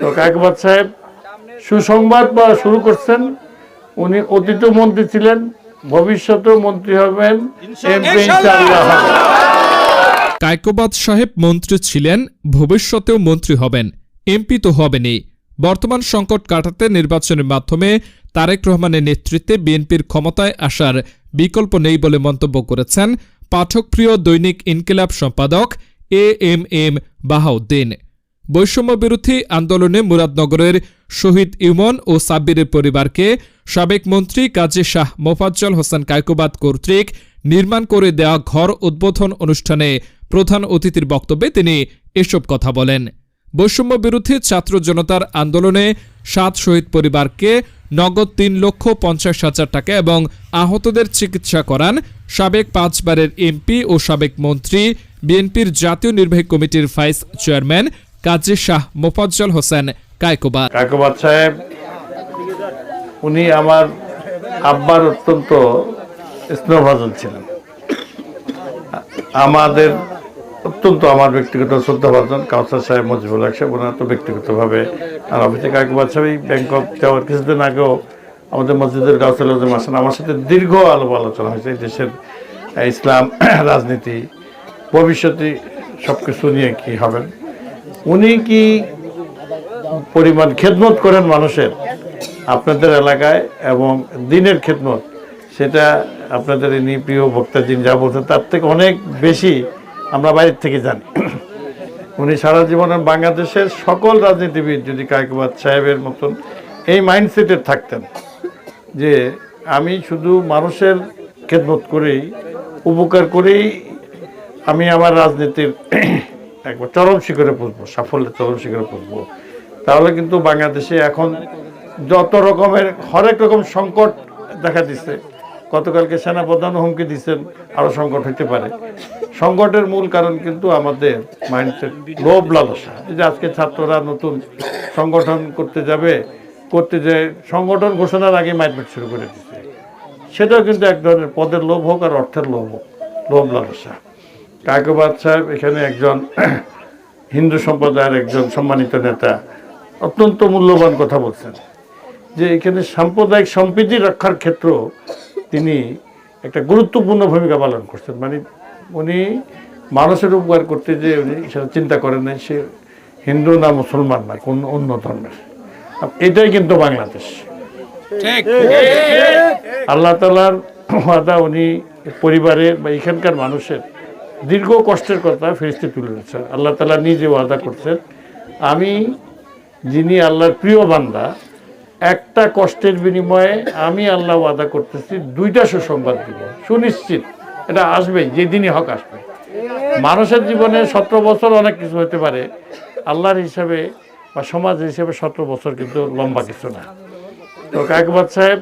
তো কাকবাদ সাহেব সুসংবাদ বলা শুরু করছেন। উনি অতীত মন্ত্রী ছিলেন ভবিষ্যতেও মন্ত্রী হবেন এমপি ইনশাআল্লাহ। কায়কোবাদ সাহেব মন্ত্রী ছিলেন ভবিষ্যতেও মন্ত্রী হবেন এমপি তো হবেনই। বর্তমান সংকট কাটাতে নির্বাচনের মাধ্যমে তারেক রহমানের নেতৃত্বে বিএনপির ক্ষমতায় আসার বিকল্প নেই বলে মন্তব্য করেছেন পাঠকপ্রিয় দৈনিক ইনকিলাব সম্পাদক এ এম এম বাহাউদ্দিন। বৈষম্য বিরোধী আন্দোলনে মুরাদনগরের শহীদ ইমন ও সাব্বিরের পরিবারকে সাবেক মন্ত্রী কাজী শাহ মোফাজ্জল হোসেন কায়কোবাদ কর্তৃক নির্মাণ করে দেওয়া ঘর উদ্বোধন অনুষ্ঠানে প্রধান অতিথির বক্তব্যে তিনি এসব কথা বলেন। বৈষম্য বিরোধী ছাত্র জনতার আন্দোলনে সাত শহীদ পরিবারকে নগদ তিন লক্ষ পঞ্চাশ হাজার টাকা এবং আহতদের চিকিৎসা করান সাবেক পাঁচবারের এমপি ও সাবেক মন্ত্রী বিএনপির জাতীয় নির্বাহী কমিটির ভাইস চেয়ারম্যান কাজী শাহ মোফাজ্জল হোসেন কায়কোবাদ। কাকবাদ সাহেব, উনি আমার আব্বার অত্যন্ত স্নেহভাজন ছিলেন। আমাদের অত্যন্ত, আমার ব্যক্তিগত শ্রদ্ধাভাজন কাউসার সাহেব মজিবুল হক সাহেব, ওনার তো ব্যক্তিগতভাবে আর অফিসে কাকবাদ সাহেব ব্যাংকক যাওয়ার কিছুদিন আগেও আমাদের মসজিদের গাউসাল আজম আসেন আমার সাথে দীর্ঘ আলোপ আলোচনা হয়েছে এই দেশের ইসলাম, রাজনীতি, ভবিষ্যতে সব কিছু নিয়ে কি হবেন উনি কি পরিমাণ খেদমত করেন মানুষের? আপনাদের এলাকায় এবং দিনের খেদমত। সেটা আপনাদের ইনি প্রিয় বক্তা যিনি যা বলছেন, তার থেকে অনেক বেশি আমরা বাইরের থেকে জানি। উনি সারা জীবনে বাংলাদেশের সকল রাজনীতিবিদ, যদি কায়কবাদ সাহেবের মতন এই মাইন্ডসেটের থাকতেন যে আমি শুধু মানুষের খেদমত করেই, উপকার করেই আমি আমার রাজনীতির একবার চরম শিখরে পৌঁছবো সাফল্যের চরম শিখরে পৌঁছবো তাহলে কিন্তু বাংলাদেশে এখন যত রকমের, হরেক রকম সংকট দেখা দিচ্ছে গতকালকে সেনাপ্রধান হুমকি দিচ্ছেন আরও সংকট হতে পারে। সংকটের মূল কারণ কিন্তু আমাদের মাইন্ডসেট লোভ লালসা। এই যে আজকে ছাত্ররা নতুন সংগঠন করতে যাবে, করতে যে সংগঠন ঘোষণার আগে মাইটমেট শুরু করে দিচ্ছে সেটাও কিন্তু এক ধরনের পদের লোভ হোক আর অর্থের লোভ হোক, লোভ লালসা। কাকবাদ সাহেব এখানে একজন হিন্দু সম্প্রদায়ের একজন সম্মানিত নেতা অত্যন্ত মূল্যবান কথা বলছেন যে এখানে সাম্প্রদায়িক সম্প্রীতি রক্ষার ক্ষেত্র তিনি একটা গুরুত্বপূর্ণ ভূমিকা পালন করছেন। মানে উনি মানুষের উপকার করতে যে উনি সেটা চিন্তা করেন নাই সে হিন্দু না মুসলমান না কোন অন্য ধর্মের। এটাই কিন্তু বাংলাদেশ। আল্লাহ তালার ওয়াদা উনি পরিবারের বা এখানকার মানুষের দীর্ঘ কষ্টের কথা ফেরিস্তে তুলে দিচ্ছেন আল্লাহ তালা নিজে ওয়াদা করছেন, আমি যিনি আল্লাহর প্রিয় বান্দা, একটা কষ্টের বিনিময়ে আমি আল্লাহ ওয়াদা করতেছি, দুইটা সুসংবাদ দিব। সুনিশ্চিত, এটা আসবে যেদিনই হক আসবে। মানুষের জীবনে সতেরো বছর অনেক কিছু হতে পারে, আল্লাহর হিসাবে বা সমাজ হিসেবে সতেরো বছর কিন্তু লম্বা কিছু না। তো কাকবাদ সাহেব,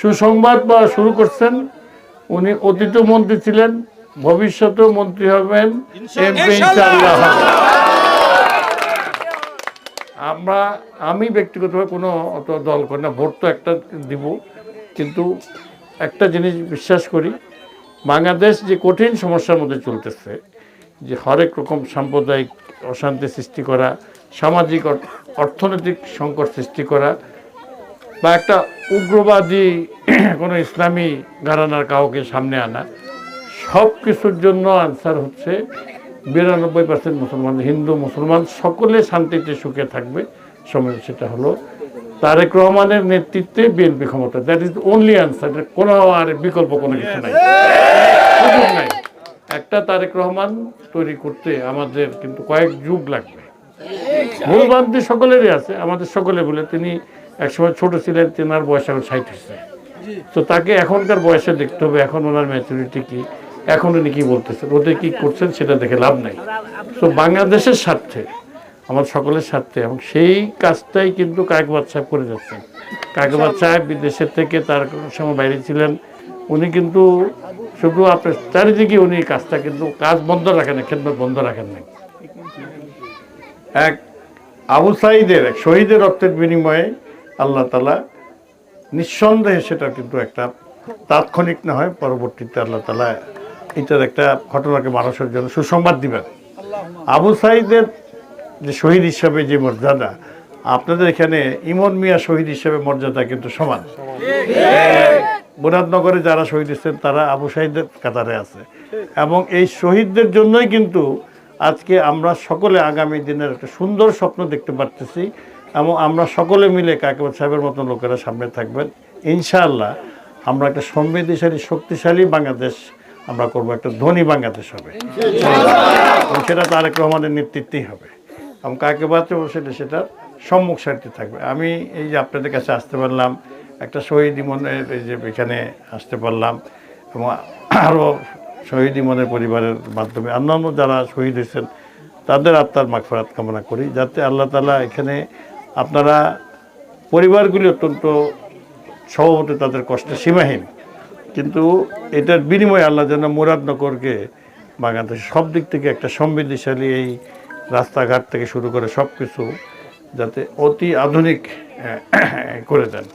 সুসংবাদ বা শুরু করছেন, উনি অতীত মন্ত্রী ছিলেন ভবিষ্যতেও মন্ত্রী হবেন এমপি আমরা আমি ব্যক্তিগতভাবে কোনো অত দল করি না ভোট তো একটা দিব কিন্তু একটা জিনিস বিশ্বাস করি বাংলাদেশ যে কঠিন সমস্যার মধ্যে চলতেছে যে হরেক রকম সাম্প্রদায়িক অশান্তি সৃষ্টি করা সামাজিক অর্থনৈতিক সংকট সৃষ্টি করা বা একটা উগ্রবাদী কোনো ইসলামী ঘরানার কাউকে সামনে আনা সব কিছুর জন্য আনসার হচ্ছে বিরানব্বই পার্সেন্ট মুসলমান, হিন্দু, মুসলমান, সকলে শান্তিতে সুখে থাকবে। সময় সেটা হলো তারেক রহমানের নেতৃত্বে বিএনপি ক্ষমতা। দ্যাট ইজ অনলি আনসার কোনো আর বিকল্প কোনো কিছু নাই। নাই। একটা তারেক রহমান তৈরি করতে আমাদের কিন্তু কয়েক যুগ লাগবে। ভুল ভুলভ্রান্তি সকলেরই আছে, আমাদের সকলে বলে তিনি একসময় ছোট ছিলেন, তেনার বয়স এখন ষাট তো তাকে এখনকার বয়সে দেখতে হবে, এখন ওনার ম্যাচুরিটি কি? এখন উনি কি বলতেছেন ওদের কি করছেন সেটা দেখে লাভ নাই। তো বাংলাদেশের স্বার্থে, আমার সকলের স্বার্থে, এবং সেই কাজটাই কিন্তু কায়কবাদ সাহেব করে যাচ্ছেন। কায়কবাদ সাহেব বিদেশের থেকে তার সময় বাইরে ছিলেন, উনি কিন্তু শুধু আপনার চারিদিকে উনি কাজটা কিন্তু কাজ বন্ধ রাখেন না খেদমত বন্ধ রাখেন না এক আবু সাইদের, এক শহীদের রক্তের বিনিময়ে আল্লাহ তালা নিঃসন্দেহে সেটা কিন্তু একটা তাৎক্ষণিক না হয়, পরবর্তীতে আল্লাহ তালা এটার একটা ঘটনাকে মানুষের জন্য সুসংবাদ দিবেন। আবু সাইদের যে শহীদ হিসাবে যে মর্যাদা, আপনাদের এখানে ইমন মিয়া শহীদ হিসাবে মর্যাদা কিন্তু সমান। মুরাদনগরে যারা শহীদ হচ্ছেন তারা আবু সাহিদের কাতারে আছে। এবং এই শহীদদের জন্যই কিন্তু আজকে আমরা সকলে আগামী দিনের একটা সুন্দর স্বপ্ন দেখতে পারতেছি এবং আমরা সকলে মিলে কাকেবাদ সাহেবের মতো লোকেরা সামনে থাকবেন। ইনশাআল্লাহ আমরা একটা সমৃদ্ধিশালী, শক্তিশালী বাংলাদেশ আমরা করব একটা ধনী বাংলাদেশ হবে। সেটা তারেক রহমানের নেতৃত্বেই হবে। এবং কাকে বাঁচে সেটা সেটা সম্মুখ সারিতে থাকবে। আমি এই যে আপনাদের কাছে আসতে পারলাম, একটা শহীদ ইমনের এই যে এখানে আসতে পারলাম, এবং আরও শহীদ ইমনের পরিবারের মাধ্যমে অন্যান্য যারা শহীদ হয়েছেন, তাদের আত্মার মাগফরাত কামনা করি, যাতে আল্লাহ তালা এখানে আপনারা পরিবারগুলি অত্যন্ত স্বভাবত তাদের কষ্ট সীমাহীন। কিন্তু এটার বিনিময়ে আল্লাহ যেন মুরাদনগরকে বাংলাদেশ সব দিক থেকে একটা সমৃদ্ধিশালী এই রাস্তাঘাট থেকে শুরু করে সব কিছু যাতে অতি আধুনিক করে দেন।